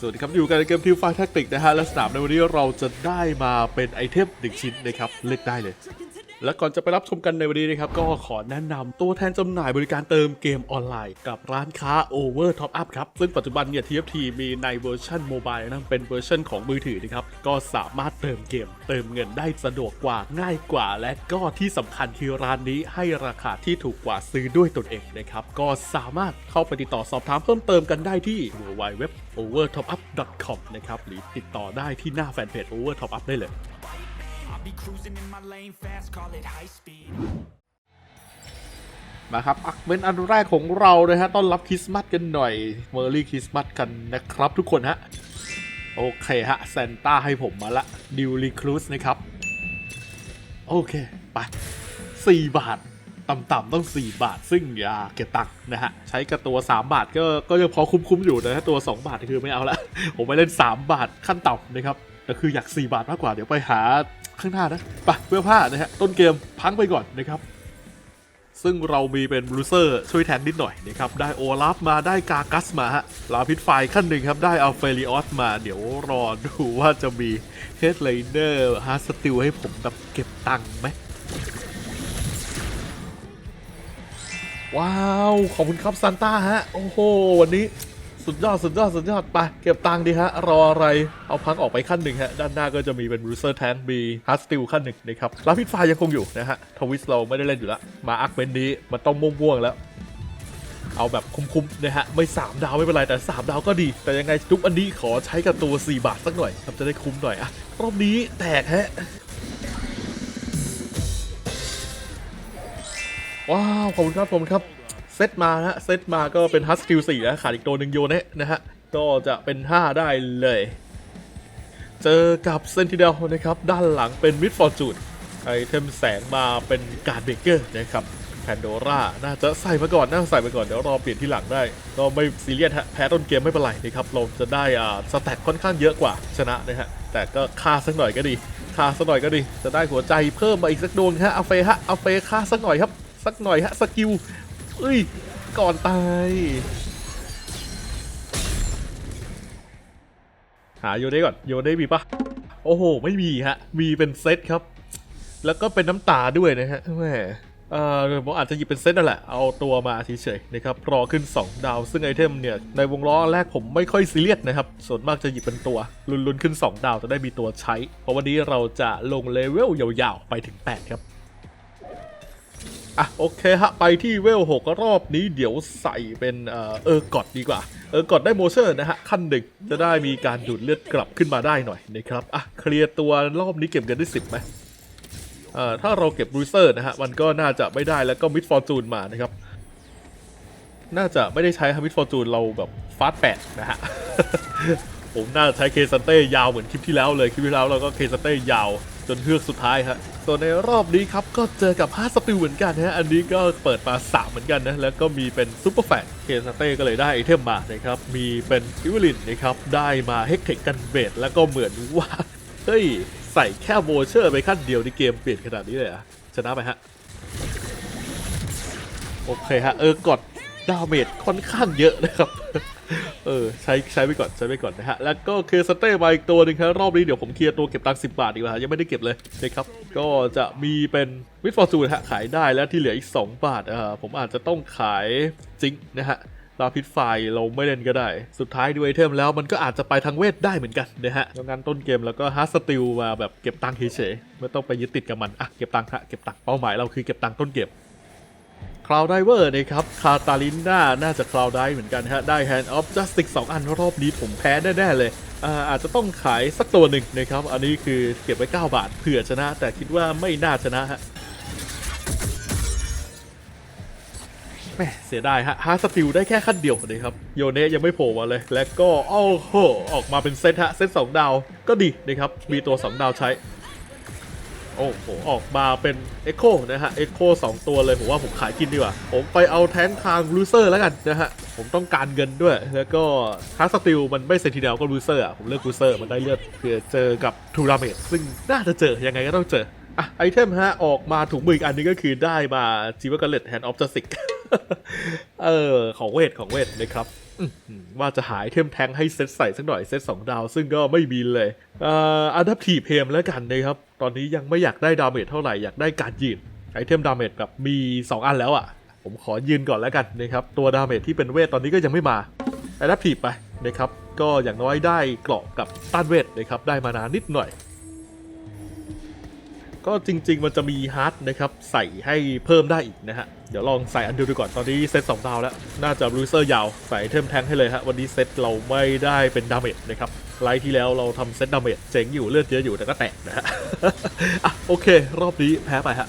สวัสดีครับ อยู่กันในเกมทีมไฟแท็กติกนะฮะ และสนามในวันนี้เราจะได้มาเป็นไอเทมหนึ่งชิ้นนะครับ เลือกได้เลย และก่อนจะไปรับชมกันในวันนี้นะครับ ก็ขอแนะนำตัวแทนจำหน่ายบริการเติมเกมออนไลน์ กับร้านค้า Over Top Up ครับ ซึ่งปัจจุบันเนี่ย TFT มีในเวอร์ชันโมบายนะเป็นเวอร์ชันของมือถือนะครับ ก็สามารถเติมเกม เติมเงินได้สะดวกกว่าง่ายกว่า และก็ที่สำคัญคือร้านนี้ให้ราคาที่ถูกกว่าซื้อด้วยตนเองนะครับก็สามารถเข้าไปติดต่อสอบถามเพิ่มเติมกันได้ที่ www overtopup.com นะครับหรือติดต่อได้ที่หน้าแฟนเพจ Over Top Up ได้เลย be cruising in my lane fast, call it high speed. มาครับอักเมนอันแรกของเรานะฮะต้อนรับคริสต์มาสกันหน่อยเมอร์รี่คริสต์มาสกันนะครับทุกคนฮะ โอเคฮะซนต้าให้ผมมาละดิวรีครูสนะครับ โอเค ไป 4 บาท ต่ำๆต้อง 4 บาท ซึ่งอย่าเก็บตังค์นะฮะ ใช้กับตัว 3 บาทก็ก็ยังพอคุ้มๆอยู่นะฮะตัว 2 บาทคือไม่เอาละผมไปเล่น 3 บาทขั้นต่ำนะครับแต่คืออยาก 4 บาทมากกว่าเดี๋ยวไปหา ข้างหน้านะไปเพื่อผ้านะฮะต้นเกมพังไปก่อนนะครับ ซึ่งเรามีเป็นบรูเซอร์ช่วยแทนนิดหน่อยนะครับ ได้โอลาฟมาได้กากัสมาฮะลาพิษไฟขั้นหนึ่งครับ ได้อัลเฟริออสมา เดี๋ยวรอดูว่าจะมีเฮดไลเนอร์ฮาร์สติลให้ผมแบบเก็บตังค์ไหมว้าว ขอบคุณครับซันต้าฮะ โอ้โห วันนี้ สุดยอดสุดยอดสุดยอดไปเก็บตังค์ดีฮะ รออะไรเอาพักออกไปขั้นหนึ่งฮะ ด้านหน้าก็จะมีเป็นบรูเซอร์แทนมีฮาร์สติลขั้นหนึ่งนะครับลาพิษไฟยังคงอยู่นะฮะ ทวิสเราไม่ได้เล่นอยู่แล้วมาอักเมนนี้มันต้องม่วงๆแล้ว เอาแบบคุ้มๆนะฮะ ไม่ 3 ดาวไม่เป็นไร แต่ 3 ดาวก็ดี แต่ยังไงทุกอันนี้ขอใช้กับตัว 4 บาทสักหน่อยครับจะได้คุ้มหน่อยอะรอบนี้แตกฮะว้าวขอบคุณครับขอบคุณครับ เซตมาฮะเซตมาก็เป็นฮัสกิลสี่นะขาดอีกตัวหนึ่งโยเนะนะฮะ ก็จะเป็น5ได้เลย เจอกับเซนติเดลนะครับ ด้านหลังเป็นมิดฟอร์จูนไอเทมแสงมาเป็นการเบเกอร์นะครับแพนโดร่าน่าจะใส่มาก่อนน่าจะใส่มาก่อน เดี๋ยวรอเปลี่ยนที่หลังได้ ก็ไม่ซีเรียสฮะ แพ้ต้นเกมไม่เป็นไรนะครับเราจะได้อ่าสแต็กค่อนข้างเยอะกว่าชนะนะฮะ แต่ก็ค่าสักหน่อยก็ดีค่าสักหน่อยก็ดี จะได้หัวใจเพิ่มมาอีกสักดวงฮะเอาเฟฮะเอาเฟค่าสักหน่อยครับ สักหน่อยฮะสกิล เอ้ย ก่อนตาย หาโยเด้ก่อน โยเด้มีปะโอ้โห ไม่มีฮะ มีเป็นเซตครับ แล้วก็เป็นน้ำตาด้วยนะฮะแหมเอ่อผมอาจจะหยิบเป็นเซตนั่นแหละ เอาตัวมาเฉยๆนะครับ รอขึ้น 2 ดาว ซึ่งไอเทมเนี่ย ในวงล้อแรกผมไม่ค่อยซีเรียสนะครับ ส่วนมากจะหยิบเป็นตัว ลุนๆขึ้น 2 ดาวจะได้มีตัวใช้ เพราะวันนี้เราจะลงเลเวลยาวๆ ไปถึง 8 ครับ อะโอเคฮะ ไปที่เวล6รอบนี้เดี๋ยวใส่เป็นเออเออกอดดีกว่า เออกอดได้โมเชอร์นะฮะ ขั้นหนึ่งจะได้มีการดูดเลือดกลับขึ้นมาได้หน่อยนะครับ อะ เคลียร์ตัวรอบนี้เก็บเงินได้10ไหมเอ่อถ้าเราเก็บบรูเซอร์นะฮะ มันก็น่าจะไม่ได้แล้วก็มิดฟอร์จูนมานะครับ น่าจะไม่ได้ใช้ฮามิดฟอร์จูนเราแบบฟาสแปดนะฮะผมน่าจะใช้เคซันเต้ยาวเหมือนคลิปที่แล้วเลยคลิปที่แล้วเราก็เคซันเต้ยาว จนเฮือกสุดท้ายฮะส่วนในรอบนี้ครับก็เจอกับฮาร์สติลเหมือนกันฮะอันนี้ก็เปิดมา3เหมือนกันนะแล้วก็มีเป็นซูเปอร์แฟตเคซันเต้ก็เลยได้ไอเทมมานะครับมีเป็นอิวลินนะครับได้มาเฮกเทคกันเบดแล้วก็เหมือนว่าเฮ้ยใส่แค่โวเชอร์ไปขั้นเดียวในเกมเปลี่ยนขนาดนี้เลยอะชนะไปฮะโอเคฮะเออกดดาเมจค่อนข้างเยอะนะครับ เออใช้ใช้ไปก่อนใช้ไปก่อนนะฮะ แล้วก็เคสเต้มาอีกตัวหนึ่งครับรอบนี้เดี๋ยวผมเคลียร์ตัวเก็บตังค์สิบาทดีกว่ายังไม่ได้เก็บเลยนะครับ ก็จะมีเป็นวิ f ฟอร์จูนฮะขายได้แล้วที่เหลืออีก 2 บาทอ่าผมอาจจะต้องขายจิงนะฮะลาพิษไฟเราไม่เล่นก็ได้ สุดท้ายดูไอเทมแล้วมันก็อาจจะไปทางเวทได้เหมือนกันนะฮะดังนั้นต้นเกมแล้วก็ฮาร์สติลมาแบบเก็บตังค์เฉยๆไม่ต้องไปยึดติดกับมันอะเก็บตังค์ฮะเก็บตังค์เป้าหมายเราคือเก็บตังค์ต้นเกม คลาวด i เวอร์นะครับ คาตาลินน่า น่าจะคลาวด i เหมือนกันฮะ ได้ Hand of Justice 2อันรอบนี้ผมแพ้แน่ๆเลยอาจจะต้องขายสักตัวหนึ่งนะครับ อันนี้คือเก็บไว้ 9 บาทเผื่อชนะ แต่คิดว่าไม่น่าชนะฮะแม่เสียดายฮะฮาร์สติลได้แค่ขั้นเดียวนะครับ โยเนะยังไม่โผล่มาเลย และก็โอ้โหออกมาเป็นเซตฮะ เซต2ดาว ก็ดีนะครับ มีตัว2ดาวใช้ โอ้โห ออกมาเป็น Echo นะฮะ Echo 2ตัวเลย ผมว่าผมขายกินดีกว่า ผมไปเอาแทงทางลูเซอร์แล้วกันนะฮะ ผมต้องการเงินด้วย แล้วก็ฮาร์สติลมันไม่เซนติเนลก็ลูเซอร์อะ ผมเลือกลูเซอร์มันได้เลือดเพื่อเจอกับทูราเมตซึ่งน่าจะเจอ ยังไงก็ต้องเจออะไอเทมฮะ ออกมาถุงมืออีกอันนึงก็คือได้มาจิวเกเลตแฮนด์ออฟจัสติกเออ ของเวทของเวทนะครับ ว่าจะหาไอเทมแทงให้เซตใส่สักหน่อยเซตสองดาว ซึ่งก็ไม่มีเลยอ่ออัดัพทีเพมแล้วกันนะครับ ตอนนี้ยังไม่อยากได้ดาเมจเท่าไหร่ อยากได้การยืนไอเทมดาเมจแบบมี 2 อันแล้วอะ ผมขอยืนก่อนแล้วกันนะครับ ตัวดาเมจที่เป็นเวทตอนนี้ก็ยังไม่มาอัดัพทีไปนะครับ ก็อย่างน้อยได้เกราะกับต้านเวทนะครับ ได้มานานนิดหน่อย ก็จริง ๆ มันจะมีฮาร์ดนะครับใส่ให้เพิ่มได้อีกนะฮะ เดี๋ยวลองใส่อันเดียวดูก่อน ตอนนี้เซต2ดาวแล้ว น่าจะรูเซอร์ยาว ใส่เทมแทงให้เลยฮะ วันนี้เซตเราไม่ได้เป็นดาเมจนะครับไลท์ที่แล้วเราทำเซตดาเมจเจ๋งอยู่เลือดเยอะอยู่แต่ก็แตกนะฮะอะโอเค รอบนี้แพ้ไปฮะ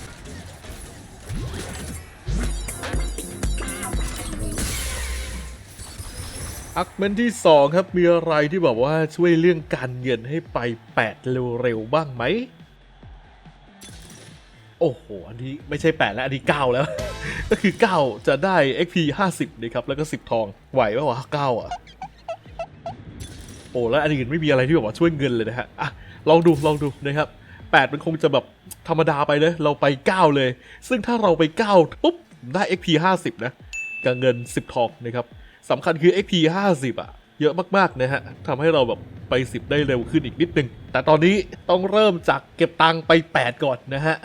อักเมนที่ 2 ครับ มีอะไรที่แบบว่าช่วยเรื่องการเงินให้ไป 8 เร็วๆบ้างไหม โอ้โห อันนี้ไม่ใช่8แล้ว อันนี้9แล้ว ก็คือ9จะได้ XP 50นะครับ แล้วก็ 10 ทอง ไหวปะวะ9อะ โอ้แล้วอันอื่นไม่มีอะไรที่แบบว่าช่วยเงินเลยนะฮะ อะ ลองดู ลองดูนะครับ8มันคงจะแบบธรรมดาไปเลย เราไป9เลย ซึ่งถ้าเราไป9ปุ๊บ ได้ XP 50 นะ กับเงิน 10 ทองนะครับสำคัญคือ XP 50 อะ เยอะมากๆนะฮะทำให้เราแบบไป 10 ได้เร็วขึ้นอีกนิดนึง แต่ตอนนี้ต้องเริ่มจากเก็บตังค์ไป 8 ก่อนนะฮะ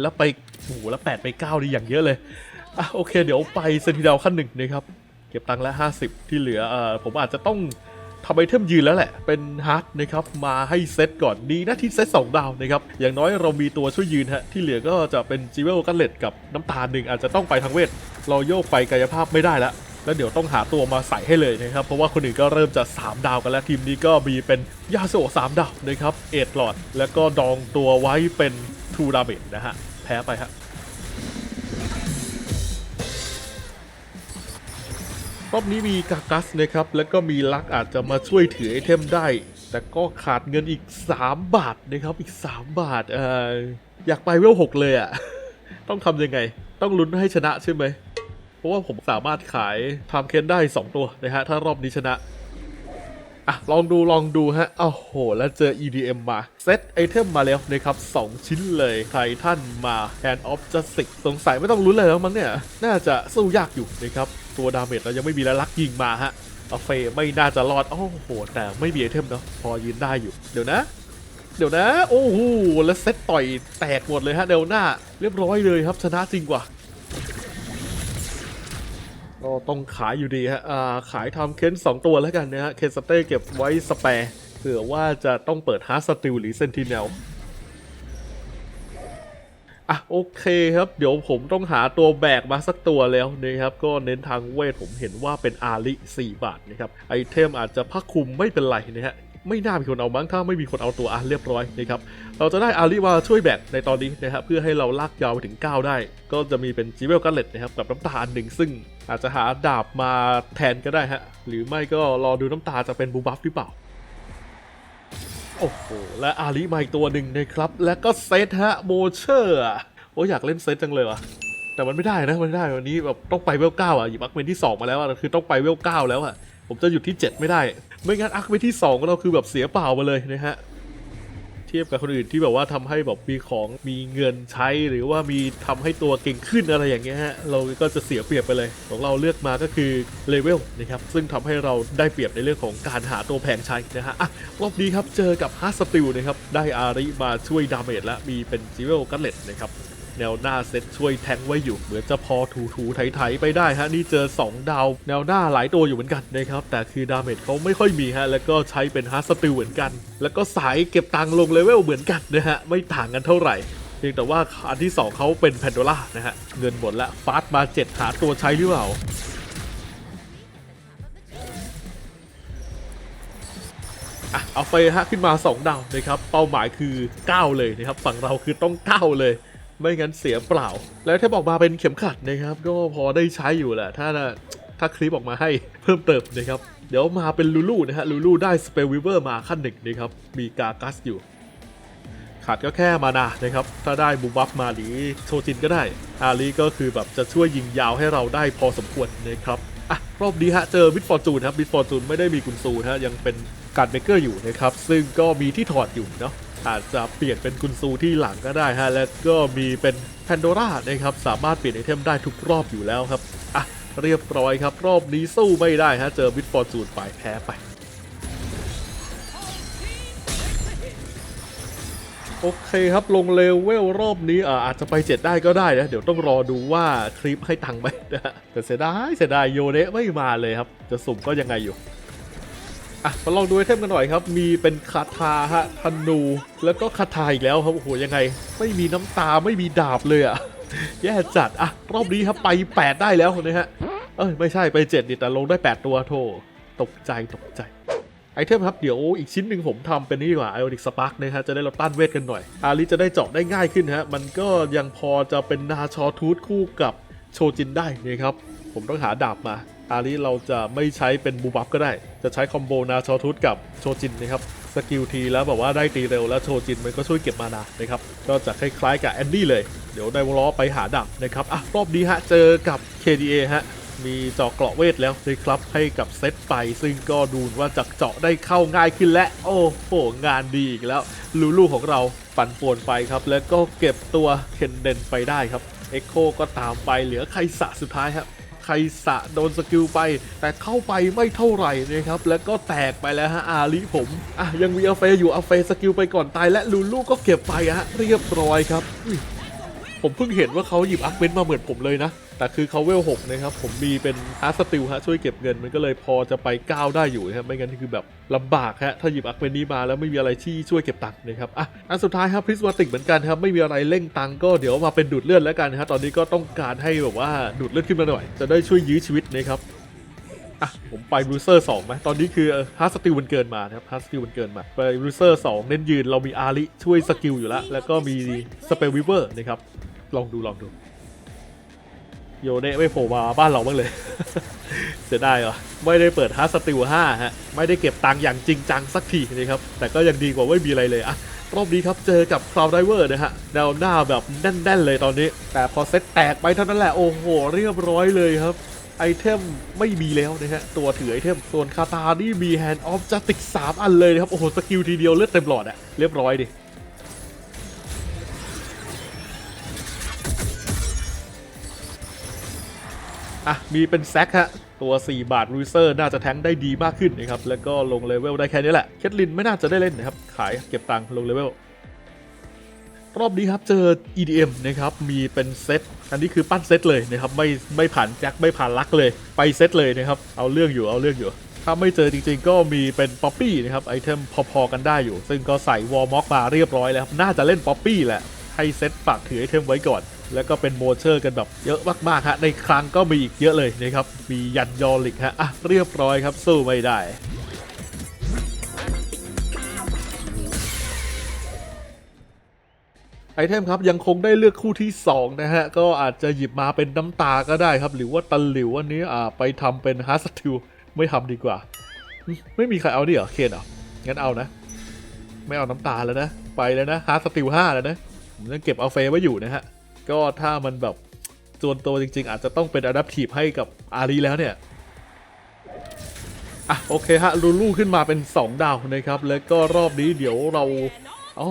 แล้วไปโอ้โหแล้ว8ไป9ดีอย่างเยอะเลยอะโอเค เดี๋ยวไปเซนติดาวขั้นหนึ่งนะครับ เก็บตังค์ละ50ที่เหลือเอ่อผมอาจจะต้องทำไอเทมยืนแล้วแหละ เป็นฮาร์ดนะครับ มาให้เซตก่อนดีนะที่เซต2ดาวนะครับ อย่างน้อยเรามีตัวช่วยยืนฮะ ที่เหลือก็จะเป็นจิเวลกันเลตกับน้ำตาลหนึ่งอาจจะต้องไปทางเวท เราโยกไปกายภาพไม่ได้ล้วแล้วเดี๋ยวต้องหาตัวมาใส่ให้เลยนะครับ เพราะว่าคนอื่นก็เริ่มจะ 3 ดาวกันแล้วทีมนี้ก็มีเป็นยาโซสามดาวนะครับ เอ็ดหลอด แล้วก็ดองตัวไว้เป็น ทูดาเมจนะฮะ แพ้ไปฮะรอบนี้มีกากัสนะครับ แล้วก็มีลักอาจจะมาช่วยถือไอเทมได้ แต่ก็ขาดเงินอีก 3 บาทนะครับ อีก 3 บาทเอออยากไปเวลหกเลยอะ่ะ ต้องทำยังไง ต้องลุ้นให้ชนะใช่ไหม เพราะว่าผมสามารถขายทำเคนได้ 2 ตัวนะฮะ ถ้ารอบนี้ชนะ อะลองดูลองดูฮะโอ้โห แล้วเจอ EDM มา เซตไอเทมมาแล้วนะครับ 2 ชิ้นเลยไททันมา Hand of Justice สงสัยไม่ต้องลุ้นเลยแล้วมั้งเนี่ย น่าจะสู้ยากอยู่นะครับ ตัวดาเมจเรายังไม่มีแล้วลักยิงมาฮะเอาเฟไม่น่าจะรอด โอ้โห แต่ไม่มีไอเทมเนาะพอยืนได้อยู่ เดี๋ยวนะ เดี๋ยวนะ โอ้โห แล้วเซตต่อยแตกหมดเลยฮะเดวหน้า เรียบร้อยเลยครับชนะจริงกว่า ก็ต้องขายอยู่ดีฮะาขายทำเค้นสองตัวแล้วกันนะฮะ เคนสเต้เก็บไว้สแปร์เผื่อว่าจะต้องเปิดฮาร์สติลหรือเซนติเนลอะโอเคครับ เดี๋ยวผมต้องหาตัวแบกมาสักตัวแล้วนะครับ ก็เน้นทางเวทผมเห็นว่าเป็นอาลิ 4 บาทนะครับ ไอเทมอาจจะพักคุมไม่เป็นไรนะฮะ ไม่น่ามีคนเอามั้งถ้าไม่มีคนเอาตัวอะเรียบร้อยนะครับเราจะได้อาลีมาช่วยแบกในตอนนี้นะครับเพื่อให้เราลากยาวไปถึง 9 ได้ ก็จะมีเป็นจิเวลกันเลตนะครับกับน้ำตาลหนึ่งซึ่งอาจจะหาดาบมาแทนก็ได้ฮะหรือไม่ก็รอดูน้ำตาจะเป็นบูบัฟหรือเปล่าโอ้โหและอาลีมาอีกตัวหนึ่งนะครับ แล้วก็เซตฮะโมเชอร์โอ้อยากเล่นเซตจังเลยวะแต่มันไม่ได้นะมันไม่ได้วันนี้แบบต้องไปเวลเก้าอะหยิบอักเมนที่ 2 มาแล้วอะคือต้องไปเวลเก้าแล้วอะผมจะหยุดที่ 7 ไม่ได้ ไม่งั้นอักเมนที่2เราคือแบบเสียเปล่ามาเลยนะฮะเทียบกับคนอื่นที่แบบว่าทำให้แบบมีของมีเงินใช้หรือว่ามีทำให้ตัวเก่งขึ้นอะไรอย่างเงี้ยฮะเราก็จะเสียเปรียบไปเลย ของเราเลือกมาก็คือเลเวลนะครับซึ่งทำให้เราได้เปรียบในเรื่องของการหาตัวแพงใช้นะฮะอะรอบนี้ครับเจอกับฮาร์สติลนะครับได้อาริมาช่วยดาเมจและมีเป็นจิเวลกันเลตนะครับ แนวหน้าเซตช่วยแทงไว้อยู่เหมือนจะพอถูถูไถๆไปได้ฮะนี่เจอ 2 ดาว แนวหน้าหลายตัวอยู่เหมือนกันนะครับแต่คือดาเมจเขาไม่ค่อยมีฮะแล้วก็ใช้เป็นฮาร์สติลเหมือนกัน แล้วก็สายเก็บตังค์ลงเลเวลเหมือนกันนะฮะไม่ต่างกันเท่าไหร่เพียงแต่ว่าอันที่ 2เขาเป็นแพนโดล่านะฮะเงินหมดละฟาสมา7หาตัวใช้หรือเปล่าอะเอาไฟฮะขึ้นมา 2 ดาวนะครับ เป้าหมายคือ 9 เลยนะครับ ฝั่งเราคือต้อง 9 เลย ไม่งั้นเสียเปล่า แล้วถ้าบอกมาเป็นเข็มขัดนะครับ ก็พอได้ใช้อยู่แหละ ถ้าถ้าคลิปออกมาให้เพิ่มเติมนะครับ เดี๋ยวมาเป็นลูลูนะฮะลูลูได้สเปลวิเวอร์มาขั้นหนึ่งนะครับ มีกากัสอยู่ขาดก็แค่มานานะครับ ถ้าได้บูบัฟมาหรือโชจินก็ได้ อาลีก็คือแบบจะช่วยยิงยาวให้เราได้พอสมควรนะครับอะรอบนี้ฮะเจอบิทฟอร์จูนครับบิทฟอร์จูนไม่ได้มีกุนซูนะฮะยังเป็นการเบเกอร์อยู่นะครับ ซึ่งก็มีที่ถอดอยู่เนาะ อาจจะเปลี่ยนเป็นกุนซูที่หลังก็ได้ฮะแล้วก็มีเป็นแพนโดร่านะครับสามารถเปลี่ยนไอเทมได้ทุกรอบอยู่แล้วครับอะเรียบร้อยครับ รอบนี้สู้ไม่ได้ฮะเจอวิดฟอร์จูนไปแพ้ไปโอเคครับลงเลเวลรอบนี้อ่าอาจจะไป7ได้ก็ได้นะ เดี๋ยวต้องรอดูว่าคลิปให้ตังค์ไหมนะแต่เสียดายเสียดายโยเนะไม่มาเลยครับ จะสุ่มก็ยังไงอยู่ อะมาลองดูไอเทมกันหน่อยครับ มีเป็นคาถาฮะธนู แล้วก็คาถาอีกแล้วครับ โอ้โห ยังไง ไม่มีน้ำตาไม่มีดาบเลยอะแย่จัด อะ รอบนี้ครับไป 8 ได้แล้วนะฮะ เอ้ย ไม่ใช่ไป7ดิแต่ลงได้ 8 ตัวโทตกใจตกใจไอเทมครับ เดี๋ยวอีกชิ้นหนึ่งผมทำเป็นนี่ดีกว่าไอออนิกสปาร์กนะฮะจะได้ลดต้านเวทกันหน่อย อาริจะได้เจาะได้ง่ายขึ้นฮะ มันก็ยังพอจะเป็นนาชอทูตคู่กับโชจินได้นะครับ ผมต้องหาดาบมา อาริเราจะไม่ใช้เป็นบูบัฟก็ได้ จะใช้คอมโบนาชอทูตกับโชจินนะครับสกิลทีแล้วแบบว่าได้ตีเร็วแล้วโชจินมันก็ช่วยเก็บมานานะครับก็จะคล้ายๆกับแอนดี้เลย เดี๋ยวได้วอลไปหาดาบนะครับอะรอบนี้ฮะเจอกับ KDA ฮะมีเจาะเกราะเวทแล้วนะครับให้กับเซตไป ซึ่งก็ดูว่าจะเจาะได้เข้าง่ายขึ้นและ โอ้โหงานดีอีกแล้ว ลูลูของเราปั่นป่วนไปครับ แล้วก็เก็บตัวเคนเดนไปได้ครับเอ็กโคก็ตามไปเหลือไคสะสุดท้ายครับ ไคสะโดนสกิลไป แต่เข้าไปไม่เท่าไหร่นะครับ แล้วก็แตกไปแล้วฮะอาลิผมอะยังมีอาเฟอยู่อาเฟสกิลไปก่อนตายและลูลูก็เก็บไปฮะเรียบร้อยครับ ผมเพิ่งเห็นว่าเขาหยิบอักเบนมาเหมือนผมเลยนะ แต่คือเขาเวล6นะครับ ผมมีเป็นอาร์สติลฮะช่วยเก็บเงินมันก็เลยพอจะไปก้าวได้อยู่นะครับไม่งั้นคือแบบลำบากฮะถ้าหยิบอัพเวนนี้มาแล้วไม่มีอะไรที่ช่วยเก็บตังค์นะครับอะอันสุดท้ายครับพริสมาติกเหมือนกันครับไม่มีอะไรเร่งตังค์ก็เดี๋ยวมาเป็นดูดเลือดแล้วกันฮะตอนนี้ก็ต้องการให้แบบว่าดูดเลือดขึ้นมาหน่อย จะได้ช่วยยื้อชีวิตนะครับอะผมไปบรูเซอร์สองไหมตอนนี้คือฮาร์สติลมันเกินมานะครับฮาร์สติลมันเกินมาไปบรูเซอร์สองเน้นยืนเรามีอาริช่วยสกิลอยู่แล้วแล้วก็มีสเปลวิเวอร์นะครับลองดูลองดู โยเนะไม่โผล่มาบ้านเราบ้างเลย เสียดายเหรอ ไม่ได้เปิดฮาร์สติล5ฮะ ไม่ได้เก็บตังค์อย่างจริงจังสักทีนะครับ แต่ก็ยังดีกว่าไม่มีอะไรเลยอะรอบนี้ครับ เจอกับคลาวด์ไดเวอร์นะฮะแนวหน้าแบบแน่น ๆ เลยตอนนี้ แต่พอเซตแตกไปเท่านั้นแหละ โอ้โห เรียบร้อยเลยครับ ไอเทมไม่มีแล้วนะฮะ ตัวถือไอเทม ส่วนคาตานี่มีแฮนด์ออฟจัติก3อันเลยนะครับ โอ้โห สกิลทีเดียวเลือดเต็มหลอดอะเรียบร้อยดิ อะมีเป็นแซกฮะตัว 4 บาทรูเซอร์ น่าจะแทงได้ดีมากขึ้นนะครับ แล้วก็ลงเลเวลได้แค่นี้แหละ เคทลินไม่น่าจะได้เล่นนะครับ ขายเก็บตังค์ลงเลเวล รอบนี้ครับเจอ EDM นะครับ มีเป็นเซต อันนี้คือปั้นเซตเลยนะครับ ไม่ไม่ผ่านแจ็คไม่ผ่านลักเลย ไปเซตเลยนะครับ เอาเรื่องอยู่เอาเรื่องอยู่ ถ้าไม่เจอจริงๆ ก็มีเป็นป๊อปปี้นะครับ ไอเทมพอๆกันได้อยู่ ซึ่งก็ใส่วอลม็อกมาเรียบร้อยแล้วครับ น่าจะเล่นป๊อปปี้แหละ ให้เซตฝากถือไอเทมไว้ก่อน แล้วก็เป็นโมเชอร์กันแบบเยอะมากๆฮะในครั้งก็มีอีกเยอะเลยนะครับมียันยอลิกฮะอะเรียบร้อยครับสู้ไม่ได้ไอเทมครับยังคงได้เลือกคู่ที่ 2 นะฮะ ก็อาจจะหยิบมาเป็นน้ำตาก็ได้ครับ หรือว่าตันหลิวอันนี้อ่าไปทำเป็นฮาร์สติลไม่ทำดีกว่า ไม่มีใครเอาดิเหรอเคนเหรองั้นเอานะ ไม่เอาน้ำตาแล้วนะ ไปแล้วนะฮาร์สติลห้าแล้วนะ ผมยังเก็บเอาเฟไว้อยู่นะฮะ ก็ถ้ามันแบบจวนตัวจริง ๆ อาจจะต้องเป็นอะดัพทีฟให้กับอารีแล้วเนี่ยอะโอเคฮะลูลูขึ้นมาเป็น 2 ดาวนะครับ แล้วก็รอบนี้เดี๋ยวเราอ๋อ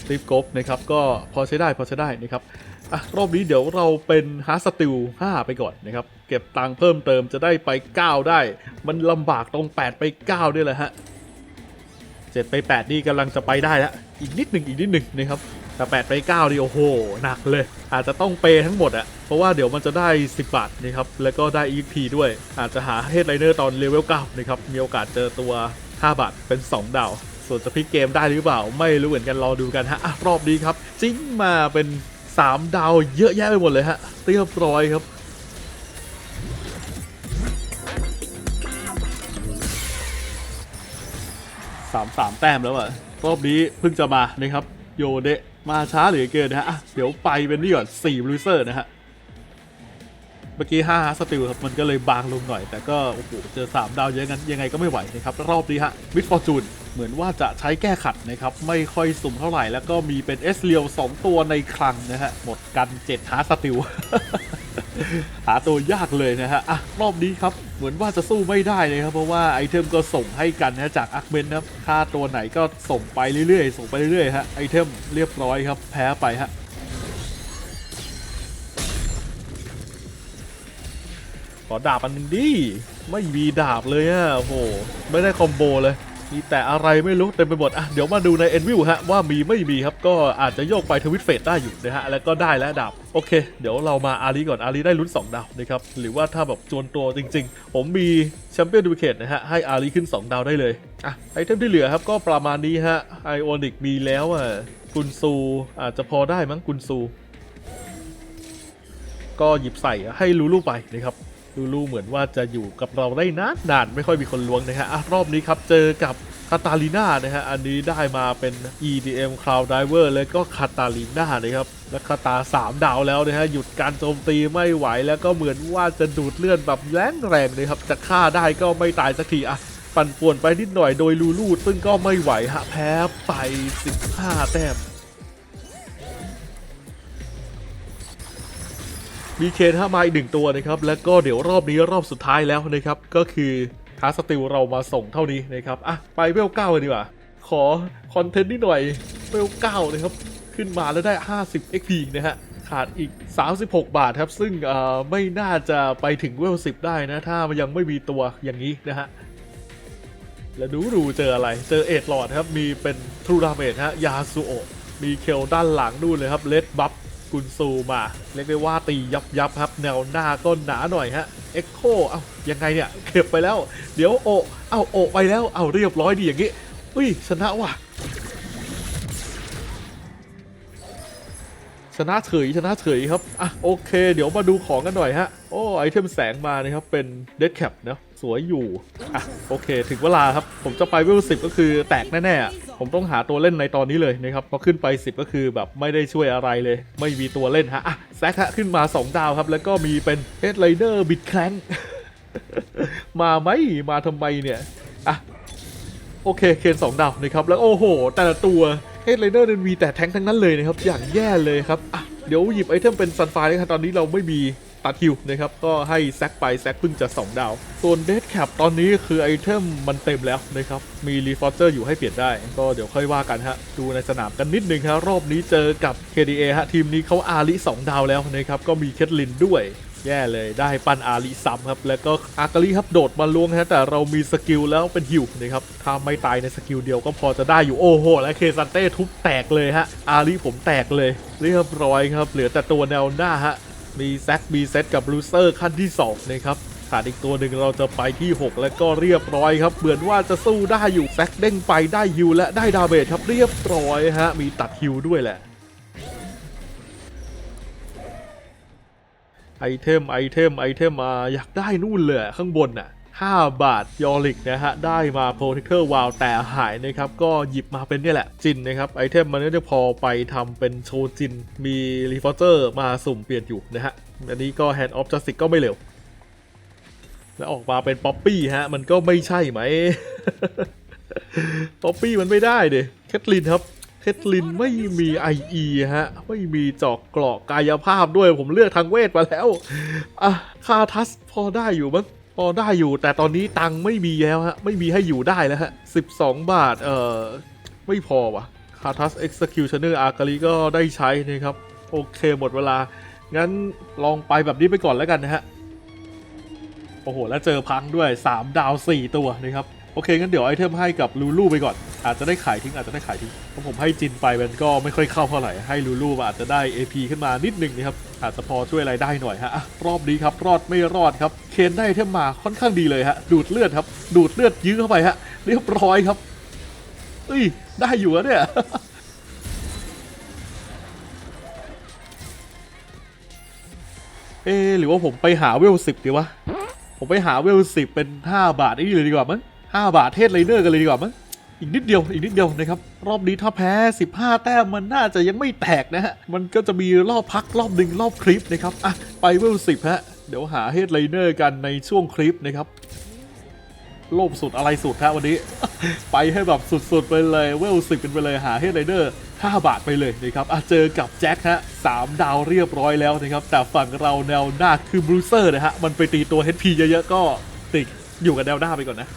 สตีฟกบนะครับ ก็พอใช้ได้พอใช้ได้นะครับอะรอบนี้เดี๋ยวเราเป็นฮาร์สติล5ไปก่อนนะครับ เก็บตังค์เพิ่มเติมจะได้ไป 9 ได้ มันลำบากตรง 8 ไป 9 ด้วยแหละฮะ7ไป 8 นี่กำลังจะไปได้แล้วอีกนิดหนึ่งอีกนิดหนึ่งนะครับ แต่8ไป9นี่โอ้โหหนักเลย อาจจะต้องเปย์ทั้งหมดอะเพราะว่าเดี๋ยวมันจะได้ 10 บาทนะครับ แล้วก็ได้ EP ด้วย อาจจะหาเฮดไลเนอร์ตอนเลเวล9นะครับ มีโอกาสเจอตัว 5 บาทเป็น 2 ดาว ส่วนจะพลิกเกมได้หรือเปล่า ไม่รู้เหมือนกันรอดูกันฮะอะรอบนี้ครับ จิ้งมาเป็น 3 ดาวเยอะแยะไปหมดเลยฮะเรียบร้อยครับสามสามแต้มแล้วอะรอบนี้เพิ่งจะมานะครับ โยเดะ มาช้าเหลือเกินนะฮะเดี๋ยวไปเป็นนี่ก่อน4บลูเซอร์นะฮะ เมื่อกี้5สติลครับ มันก็เลยบางลงหน่อย แต่ก็ โอ้โห เจอ3ดาวเยอะงั้นยังไงก็ไม่ไหวนะครับ รอบนี้ฮะมิดฟอร์จูนเหมือนว่าจะใช้แก้ขัดนะครับ ไม่ค่อยสุ่มเท่าไหร่แล้วก็มีเป็นเอสเรียว2ตัวในคลังนะฮะหมดกัน7ฮาร์สติล หาตัวยากเลยนะฮะอะรอบนี้ครับเหมือนว่าจะสู้ไม่ได้เลยครับเพราะว่าไอเทมก็ส่งให้กันนะจากอาร์เมนนะครับค่าตัวไหนก็ส่งไปเรื่อยๆ ส่งไปเรื่อยๆฮะไอเทมเรียบร้อยครับ แพ้ไปฮะขอดาบอันนึงดิไม่มีดาบเลยอะโอ้โหไม่ได้คอมโบเลย มีแต่อะไรไม่รู้เต็มไปหมดอะเดี๋ยวมาดูใน e n v i w ฮะว่ามีไม่มีครับก็อาจจะโยกไปทวิตเฟสได้อยู่นะฮะแล้วก็ได้แล้วดาบโอเค เดี๋ยวเรามาอารีก่อนอารีได้ลุ้น 2 ดาวนะครับหรือว่าถ้าแบบจวนตัวจริง ๆ ผมมีแชมเปี้ยนดูเคทนะฮะให้อารีขึ้น 2 ดาวได้เลยอะไอเทมที่เหลือครับก็ประมาณนี้ฮะไอออนิกมีแล้วอะกุนซูอาจจะพอได้มั้งกุนซู ก็หยิบใส่ให้ลูลูไปนะครับ ลูลูเหมือนว่าจะอยู่กับเราได้นานนานไม่ค่อยมีคนล้วงนะฮะอะรอบนี้ครับเจอกับคาตาลีน่านะฮะ อันนี้ได้มาเป็น EDM Cloud Diver แล้วก็คาตาลีน่านะครับ และคาตา 3 ดาวแล้วนะฮะ หยุดการโจมตีไม่ไหวแล้วก็เหมือนว่าจะดูดเลือดแบบแรงแรงเลยครับ จะฆ่าได้ก็ไม่ตายสักทีอะปั่นป่วนไปนิดหน่อยโดยลูลูซึ่งก็ไม่ไหวฮะ แพ้ไป 15 แต้ม มีเคนห้ามาอีกหนึ่งตัวนะครับแล้วก็เดี๋ยวรอบนี้รอบสุดท้ายแล้วนะครับก็คือคาสติลเรามาส่งเท่านี้นะครับอะไปเวลเก้าดีกว่าขอคอนเทนต์นิดหน่อยเวลเก้านะครับขึ้นมาแล้วได้ 50 XP นะฮะขาดอีก 36 บาทครับ ซึ่งอ่อไม่น่าจะไปถึงเวล10 ได้นะ ถ้ามันยังไม่มีตัวอย่างนี้นะฮะ แล้วดูดูเจออะไร เจอเอ็ดหลอดครับ มีเป็นทรูดาเมจฮะ ยาสุโอมีเคลด้านหลังนู่นเลยครับเลดบัฟ กุนซูมาเรียกได้ว่าตียับยับครับแนวหน้าก็หนาหน่อยฮะเอ็กโคเอ้ายังไงเนี่ยเก็บไปแล้ว เดี๋ยวโอเอ้าโอไปแล้วเอ้าเรียบร้อยดีอย่างงี้อุ้ยชนะว่ะชนะเฉยชนะเฉยครับ อะ โอเค เดี๋ยวมาดูของกันหน่อยฮะ โอ้ ไอเทมแสงมานะครับ เป็นเดดแคปเนาะ สวยอยู่อะโอเค ถึงเวลาครับ ผมจะไปเวลสิบก็คือแตกแน่ๆ ผมต้องหาตัวเล่นในตอนนี้เลยนะครับพอขึ้นไป 10 ก็คือแบบไม่ได้ช่วยอะไรเลย ไม่มีตัวเล่นฮะอะแซกฮะขึ้นมา 2 ดาวครับ แล้วก็มีเป็นเฮดไลเดอร์บิดแคลงมาไหมมาทำไมเนี่ยอะโอเคเคนสองดาวนะครับแล้วโอ้โห แต่ละตัวเฮดไลเดอร์มีแต่แทงทั้งนั้นเลยนะครับอย่างแย่เลยครับอะเดี๋ยวหยิบไอเทมเป็นซันไฟเลยครับตอนนี้เราไม่มี ตัดฮิวนะครับก็ให้แซกไปแซกเพิ่งจะ 2 ดาว ส่วนเดดแคปตอนนี้คือไอเทมมันเต็มแล้วนะครับมีรีฟอร์เจอร์อยู่ให้เปลี่ยนได้ ก็เดี๋ยวค่อยว่ากันฮะดูในสนามกันนิดนึงครับรอบนี้เจอกับ KDA ฮะทีมนี้เขาอาริ2ดาวแล้วนะครับก็มีเคทลินด้วยแย่เลยได้ปันอารีซ้ำครับ แล้วก็อากาลีครับโดดมาล้วงฮะแต่เรามีสกิลแล้วเป็นฮิวนะครับถ้าไม่ตายในสกิลเดียวก็พอจะได้อยู่โอ้โห และเคซันเต้ทุบแตกเลยฮะอารีผมแตกเลยเรียบร้อยครับ เหลือแต่ตัวแนวหน้าฮะ มีแซกมีเซตกับลูเซอร์ขั้นที่2นะครับขาดอีกตัวหนึ่งเราจะไปที่ 6 แล้วก็เรียบร้อยครับ เหมือนว่าจะสู้ได้อยู่แซกเด้งไปได้ฮิวและได้ดาเมจครับเรียบร้อยฮะ มีตัดฮิวด้วยแหละ ไอเทมไอเทมไอเทมมาอยากได้นู่นเลยข้างบนน่ะ 5 บาทยอริกนะฮะ ได้มาโปรเทคเตอร์วาลแต่หายนะครับ ก็หยิบมาเป็นเนี่ยแหละ จินนะครับ ไอเทมมันก็จะพอไปทำเป็นโชจิน มีรีฟอร์เจอร์มาสุ่มเปลี่ยนอยู่นะฮะ อันนี้ก็ Hand of Justice ก็ไม่เร็ว แล้วออกมาเป็นป๊อปปี้ฮะ มันก็ไม่ใช่ไหมป๊อปปี้มันไม่ได้เดแคทลินครับเคทลินไม่มี IE ฮะ ไม่มีจอกเกราะกายภาพด้วยผมเลือกทางเวทมาแล้ว อะ คาทัสพอได้อยู่มั้ง พอได้อยู่แต่ตอนนี้ตังค์ไม่มีแล้วฮะ ไม่มีให้อยู่ได้แล้วฮะ12บาท เอ่อ ไม่พอว่ะคาทัส Executioner อร์อากาลีก็ได้ใช้นะครับ โอเคหมดเวลา งั้นลองไปแบบนี้ไปก่อนแล้วกันนะฮะ โอ้โห แล้วเจอพังด้วย 3 ดาว 4 ตัวนะครับ โอเคงั้นเดี๋ยวไอเทมให้กับลูลูไปก่อน อาจจะได้ขายทิ้งอาจจะได้ขายทิ้งเพราะผมให้จินไปมันก็ไม่ค่อยเข้าเท่าไหร่ให้ลูลูอาจจะได้ AP ขึ้นมานิดนึงนะครับอาจจะพอช่วยอะไรได้หน่อยฮะรอบนี้ครับรอดไม่รอดครับ เคนได้ไอเทมมาค่อนข้างดีเลยฮะดูดเลือดครับ ดูดเลือดยื้อเข้าไปฮะเรียบร้อยครับเอ้ยได้อยู่อะเนี่ยเอะหรือว่าผมไปหาเวลสิบดีวะผมไปหาเวลสิบเป็น5บาทนี่เลยดีกว่ามั้ง 5 บาทเทสไลเนอร์กันเลยดีกว่ามั้งอีกนิดเดียวอีกนิดเดียวนะครับ รอบนี้ถ้าแพ้ 15 แต้มมันน่าจะยังไม่แตกนะฮะ มันก็จะมีรอบพักรอบหนึ่งรอบคลิปนะครับ อะ ไปเวลสิบฮะ เดี๋ยวหาเฮดไลเนอร์กันในช่วงคลิปนะครับ โลภสุดอะไรสุดฮะวันนี้ ไปให้แบบสุดๆ ไปเลยเวลสิบเป็นไปเลยหาเฮดไรเดอร์5บาทไปเลยนะครับอะเจอกับแจ็คฮะสามดาวเรียบร้อยแล้วนะครับ แต่ฝั่งเราแนวหน้าคือบรูเซอร์นะฮะ มันไปตีตัว HP เยอะๆก็ติดอยู่กับแนวหน้าไปก่อนนะ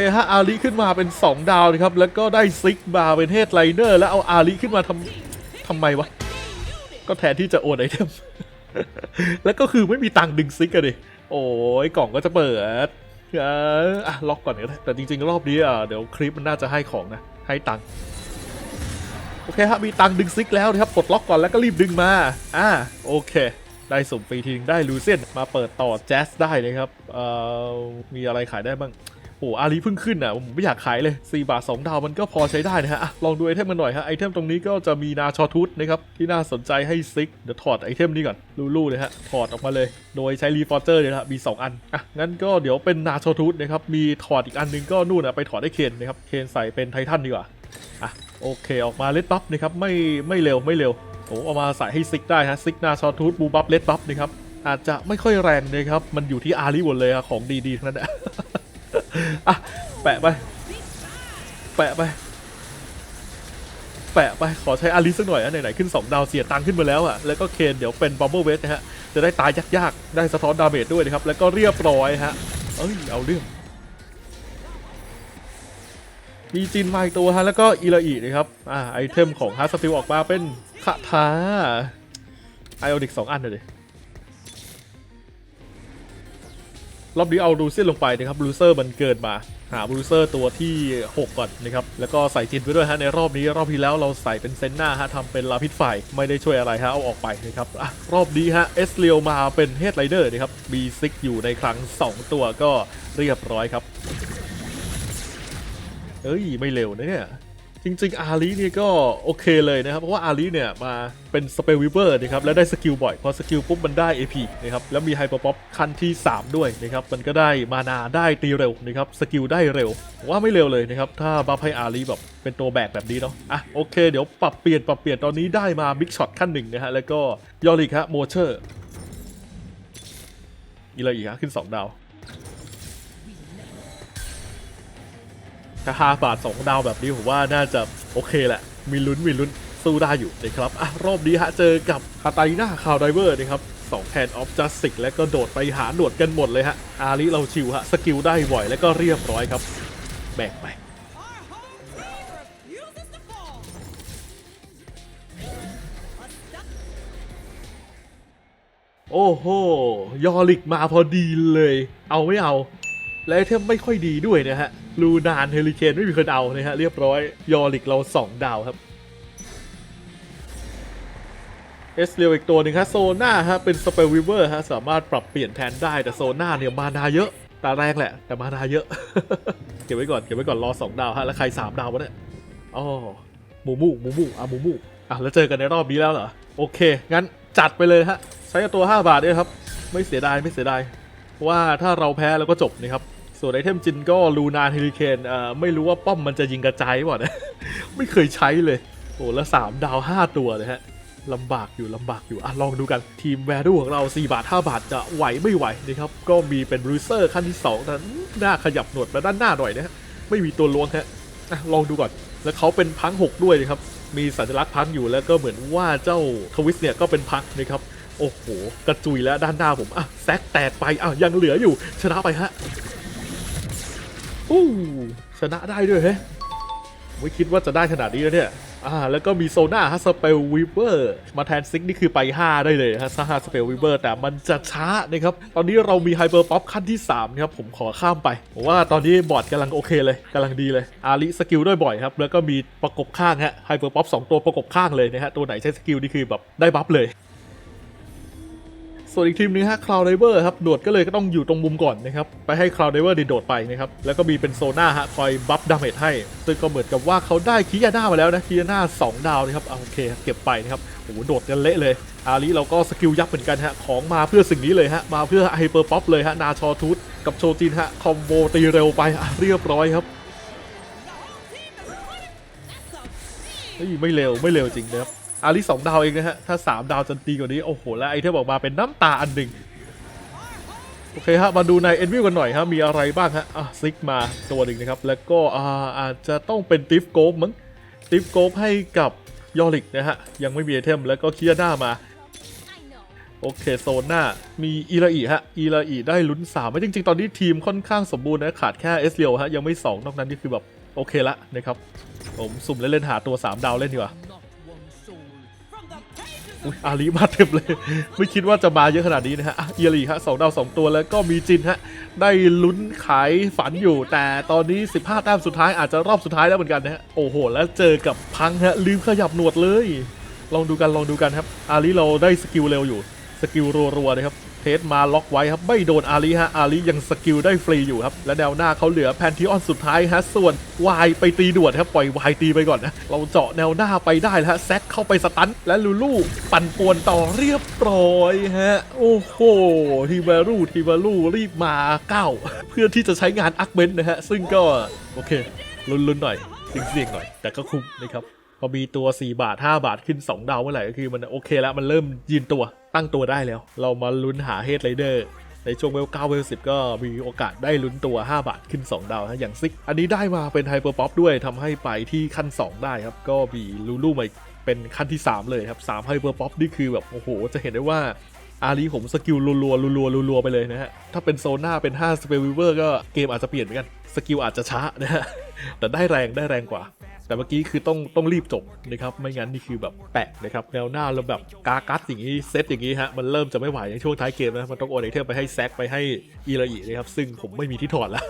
เคฮะอาลีขึ้นมาเป็น 2 ดาวนะครับ แล้วก็ได้ซิกมาเป็นเฮดไลเนอร์แล้วเอาอาลีขึ้นมาทำทำไมวะ ก็แทนที่จะโอนไอเทม แล้วก็คือไม่มีตังค์ดึงซิกอะดิโอ้ยกล่องก็จะเปิดเอออะล็อกก่อนก็ได้แต่จริง ๆ รอบนี้อะเดี๋ยวคลิปมันน่าจะให้ของนะ ให้ตังค์โอเคฮะมีตังดึงซิกแล้วนะครับปลดล็อกก่อนแล้วก็รีบดึงมา อ่าโอเค ได้สุ่มฟรีทีนึงได้ลูเซียนมาเปิดต่อแจ๊สได้นะครับเอ่อมีอะไรขายได้บ้าง โอ้อาลีเพิ่งขึ้นอะผมไม่อยากขายเลย 4 บาท 2 ดาวมันก็พอใช้ได้นะฮะลองดูไอเทมมันหน่อยฮะไอเทมตรงนี้ก็จะมีนาชอทุตนะครับที่น่าสนใจให้ซิกเดี๋ยวถอดไอเทมนี้ก่อนลู่ๆเลยฮะถอดออกมาเลย โดยใช้รีฟอร์เจอร์เนี่ยนะฮะมี 2 อันอะงั้นก็เดี๋ยวเป็นนาชอทุตนะครับมีถอดอีกอันหนึงก็นู่นอะไปถอดได้เคนนะครับเคนใส่เป็นไททันดีกว่าอะโอเคออกมาเลดบัฟนะครับไม่ไม่เร็วไม่เร็วโอ้เอามาใส่ให้ซิกได้ฮะซิกนาชอทูตบูบัฟเลดบัฟนะครับอาจจะไม่ค่อยแรงนะครับมันอยู่ที่อารีหมดเลยของดีๆทั้งนั้น อะอะแปะไป แปะไป แปะไป ขอใช้อารีสักหน่อยอะไหนๆขึ้น 2 ดาวเสียตังค์ขึ้นมาแล้วอะแล้วก็เคนเดี๋ยวเป็นบัมเบิลเวสนะฮะ จะได้ตายยากๆ ได้สะท้อนดาเมจด้วยนะครับ แล้วก็เรียบร้อยฮะ เอ้ย เอาเรื่อง มีจินมาอีกตัวฮะ แล้วก็อีลาอีนะครับ อ่าไอเทมของฮาร์สติลออกมาเป็นคาถาไอโอดิกสองอันเลย รอบนี้เอาบรูเซอร์ลงไปนะครับบรูเซอร์มันเกินมา หาบรูเซอร์ตัวที่ 6 ก่อนนะครับ แล้วก็ใส่จินไปด้วยฮะในรอบนี้รอบที่แล้วเราใส่เป็นเซนนาฮะทำเป็นลาพิษไฟไม่ได้ช่วยอะไรฮะเอาออกไปนะครับอะรอบนี้ฮะเอสเลียวมาเป็นเฮดไรเดอร์นะครับมีซิกอยู่ในครั้ง 2 ตัวก็เรียบร้อยครับ เอ้ย ไม่เร็วนะเนี่ย จริงๆอารีเนี่ยก็โอเคเลยนะครับ เพราะว่าอารีเนี่ยมาเป็นสเปลวิเวอร์นะครับแล้วได้สกิลบ่อย พอสกิลปุ๊บมันได้ AP นะครับแล้วมีไฮเปอร์ป๊อปขั้นที่ 3 ด้วยนะครับมันก็ได้มานาได้ตีเร็วนะครับสกิลได้เร็วผมว่าไม่เร็วเลยนะครับถ้าบัฟให้อารีแบบเป็นตัวแบกแบบนี้เนาะอะโอเค เดี๋ยวปรับเปลี่ยนปรับเปลี่ยนตอนนี้ได้มาบิ๊กช็อตขั้นหนึ่งนะฮะแล้วก็ยอริกฮะโมเชอร์อีอะไรอีกฮะขึ้น 2 ดาว ถ้าห้าบาท2ดาวแบบนี้ผมว่าน่าจะโอเคแหละ มีลุ้นมีลุ้นสู้ได้อยู่นะครับอะรอบนี้ฮะเจอกับคาตาลิน่าคาวไดเวอร์นะครับสองแทนออฟจัสติกและก็โดดไปหาหนวดกันหมดเลยฮะ อาริเราชิวฮะ สกิลได้บ่อยแล้วก็เรียบร้อยครับ แบกไปโอ้โห ยอริกมาพอดีเลย เอาไม่เอา และไอเทมไม่ค่อยดีด้วยนะฮะลูนานเฮลิเคนไม่มีคนเอานะฮะเรียบร้อยยอริกเรา 2 ดาวครับเอสเรียวอีกตัวหนึ่งฮะโซน่าฮะเป็นสเปลวิเวอร์ฮะสามารถปรับเปลี่ยนแทนได้แต่โซน่าเนี่ยมานาเยอะ ตาแรงแหละ แต่มานาเยอะ เก็บไว้ก่อนเก็บไว้ก่อนรอ 2 ดาวฮะแล้วใคร 3 ดาววะเนี่ยอ๋อหมูมูหมูมูอะหมูมูอะแล้วเจอกันในรอบนี้แล้วเหรอโอเค งั้นจัดไปเลยฮะใช้ตัว 5 บาทด้วยครับ ไม่เสียดายไม่เสียดายว่าถ้าเราแพ้เราก็จบนะครับ ส่วนไอเทมจินก็ลูนาเฮลิเคนเอ่อไม่รู้ว่าป้อมมันจะยิงกระจายป่ะนะไม่เคยใช้เลย โอ้แล้ว 3 ดาว 5 ตัวเลยฮะลำบากอยู่ลำบากอยู่อะลองดูกันทีมแวร์ดูของเรา 4 บาท 5 บาทจะไหวไม่ไหวนะครับ ก็มีเป็นบรูเซอร์ขั้นที่2แต่หน้าขยับหนวดมาด้านหน้าหน่อยนะฮะไม่มีตัวล้วงฮะอะลองดูก่อน แล้วเขาเป็นพังหกด้วยนะครับ มีสัญลักษณ์พังอยู่แล้วก็เหมือนว่าเจ้าทวิสเนี่ยก็เป็นพังนะครับ โอ้โห กระจุยแล้วด้านหน้าผมอะแซกแตกไปอะยังเหลืออยู่ชนะไปฮะ อู้ชนะได้ด้วยเฮ้ไม่คิดว่าจะได้ขนาดนี้แล้วเนี่ย อ่า แล้วก็มีโซน่าฮะสเปลวิเวอร์มาแทนซิกนี่คือไป 5 ได้เลยฮะซาฮาสเปลวิเวอร์แต่มันจะช้านะครับ ตอนนี้เรามีไฮเปอร์ป๊อปขั้นที่3นะครับ ผมขอข้ามไปผมว่าตอนนี้บอร์ดกำลังโอเคเลยกำลังดีเลย อาริสกิลด้วยบ่อยครับ แล้วก็มีประกบข้างฮะไฮเปอร์ป๊อป2ตัวประกบข้างเลยนะฮะ ตัวไหนใช้สกิลนี่คือแบบได้บัฟเลย ส่วนอีกทีมนึงฮะคลาวดเวอร์ครับโดดก็เลยก็ต้องอยู่ตรงมุมก่อนนะครับไปให้คลาวดเวอร์โดดไปนะครับแล้วก็มีเป็นโซน่าฮะคอยบัฟดาเมจให้ ซึ่งก็เหมือนกับว่าเขาได้คิยาน่ามาแล้วนะคิยาน่า2ดาวนะครับเอาโอเคเก็บไปนะครับโอ้โหโดดกันเละเลยอาลีเราก็สกิลยับเหมือนกันฮะของมาเพื่อสิ่งนี้เลยฮะมาเพื่อไฮเปอร์ป๊อปเลยฮะนาชอทูตกับโชจินฮะคอมโบตีเร็วไปเรียบร้อยครับเฮ้ยไม่เร็วไม่เร็วจริงนะครับ อาริสองดาวเองนะฮะ ถ้า3ดาวจะดีกว่านี้ โอ้โห แล้วไอเทมออกมาเป็นน้ำตาอันหนึ่งโอเคฮะ มาดูในเอ็นวิวกันหน่อยฮะ มีอะไรบ้างฮะ อะซิกมาตัวหนึ่งนะครับ แล้วก็อ่าอาจจะต้องเป็นติฟโกฟมั้งติฟโกฟให้กับยอริกนะฮะ ยังไม่มีไอเทมแล้วก็เคียด้ามา โอเคโซนหน้า มีอีราอีฮะ อีราอีได้ลุ้นสามไม่จริง ๆ ตอนนี้ทีมค่อนข้างสมบูรณ์นะ ขาดแค่เอสเรียวฮะ ยังไม่2นอกนั้นนี่คือแบบโอเคละนะครับ ผมสุ่มเล่นๆหาตัว3ดาวเล่นดีกว่า อุ๊ยอาลีมาเต็มเลย ไม่คิดว่าจะมาเยอะขนาดนี้นะฮะอะอีราอีฮะสองดาวสองตัวแล้วก็มีจินฮะได้ลุ้นขายฝันอยู่ แต่ตอนนี้ 15แต้มสุดท้ายอาจจะรอบสุดท้ายแล้วเหมือนกันนะฮะโอ้โห แล้วเจอกับพังฮะลืมขยับหนวดเลย ลองดูกันลองดูกันครับ อาลีเราได้สกิลเร็วอยู่ สกิลรัวๆนะครับ เทสมาล็อกไว้ครับ ไม่โดนอาลีฮะอาลียังสกิลได้ฟรีอยู่ครับ และแนวหน้าเขาเหลือแพนทิออนสุดท้ายฮะ ส่วนวายไปตีด่วนครับ ปล่อยวายตีไปก่อนนะ เราเจาะแนวหน้าไปได้แล้วฮะแซกเข้าไปสตัน และลูลูปั่นป่วนต่อเรียบร้อยฮะ โอ้โหทีวารูทีวารูรีบมาเก้าเพื่อที่จะใช้งานอักเบนนะฮะ ซึ่งก็โอเคลุ้นๆหน่อยเสี่ยงๆหน่อย แต่ก็คุ้มนะครับพอมีตัว 4 บาท 5 บาทขึ้น 2 ดาวเมื่อไหร่ก็คือมันโอเคแล้ว มันเริ่มยืนตัว ตั้งตัวได้แล้ว เรามาลุ้นหาเฮดไรเดอร์ในช่วงเวล9เวล10ก็มีโอกาสได้ลุ้นตัว 5 บาทขึ้น 2 ดาวนะอย่างซิก อันนี้ได้มาเป็นไฮเปอร์ป๊อปด้วยทำให้ไปที่ขั้น 2 ได้ครับ ก็มีลูลูมาเป็นขั้นที่ 3 เลยครับ3ไฮเปอร์ป๊อปนี่คือแบบ โอ้โห จะเห็นได้ว่าอารีผมสกิลรัวๆรัวๆรัวๆไปเลยนะฮะ ถ้าเป็นโซน่าเป็น5สเปลวิเวอร์ก็เกมอาจจะเปลี่ยนเหมือนกัน สกิลอาจจะช้านะฮะแต่ได้แรงได้แรงกว่า แต่เมื่อกี้คือต้องต้องรีบจบนะครับ ไม่งั้นนี่คือแบบแปะนะครับแนวหน้าเราแบบกากัสอย่างนี้เซตอย่างนี้ฮะมันเริ่มจะไม่ไหวในช่วงท้ายเกมนะมันต้องโอนไอเทมไปให้แซกไปให้อีราอีนะครับซึ่งผมไม่มีที่ถอดแล้ว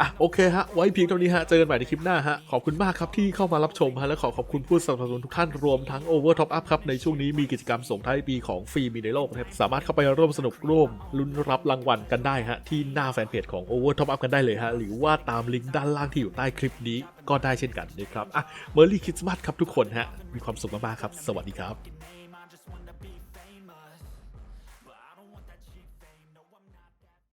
อะโอเคฮะไว้เพียงเท่านี้ฮะเจอกันใหม่ในคลิปหน้าฮะขอบคุณมากครับที่เข้ามารับชมฮะและขอขอบคุณผู้สนับสนุนทุกท่านรวมทั้ง Over Top Up ครับในช่วงนี้มีกิจกรรมส่งท้ายปีของฟรีมีในโลกนะครับสามารถเข้าไปร่วมสนุกร่วมลุ้นรับรางวัลกันได้ฮะที่หน้าแฟนเพจของ Over Top Up กันได้เลยฮะหรือว่าตามลิงก์ด้านล่างที่อยู่ใต้คลิปนี้ก็ได้เช่นกันนะครับอะเมอร์รี่คริสต์มาสครับทุกคนฮะมีความสุขมากๆครับ สวัสดีครับ